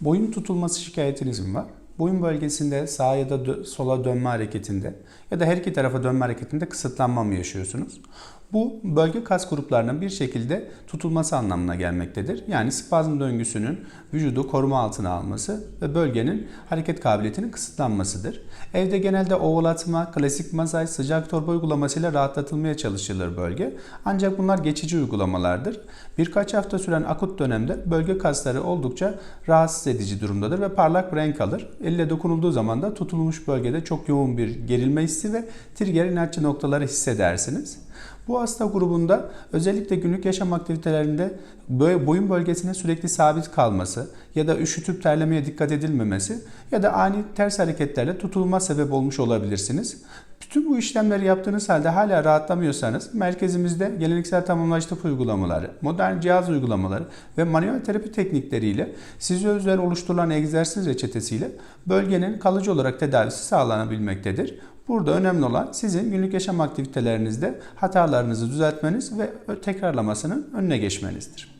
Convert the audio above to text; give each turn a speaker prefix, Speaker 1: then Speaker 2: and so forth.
Speaker 1: Boyun tutulması şikayetiniz mi var? Boyun bölgesinde sağa ya da sola dönme hareketinde ya da her iki tarafa dönme hareketinde kısıtlanma mı yaşıyorsunuz? Bu bölge kas gruplarının bir şekilde tutulması anlamına gelmektedir. Yani spazm döngüsünün vücudu koruma altına alması ve bölgenin hareket kabiliyetinin kısıtlanmasıdır. Evde genelde ovalatma, klasik masaj, sıcak torba uygulamasıyla rahatlatılmaya çalışılır bölge. Ancak bunlar geçici uygulamalardır. Birkaç hafta süren akut dönemde bölge kasları oldukça rahatsız edici durumdadır ve parlak renk alır. Elle dokunulduğu zaman da tutulmuş bölgede çok yoğun bir gerilme hissi ve trigger inatçı noktaları hissedersiniz. Bu hasta grubunda özellikle günlük yaşam aktivitelerinde boyun bölgesine sürekli sabit kalması ya da üşütüp terlemeye dikkat edilmemesi ya da ani ters hareketlerle tutulma sebep olmuş olabilirsiniz. Bütün bu işlemleri yaptığınız halde hala rahatlamıyorsanız merkezimizde geleneksel tamamlayıcı tıp uygulamaları, modern cihaz uygulamaları ve manuel terapi teknikleriyle size özel oluşturulan egzersiz reçetesiyle bölgenin kalıcı olarak tedavisi sağlanabilmektedir. Burada önemli olan sizin günlük yaşam aktivitelerinizde hatalarınızı düzeltmeniz ve tekrarlamasının önüne geçmenizdir.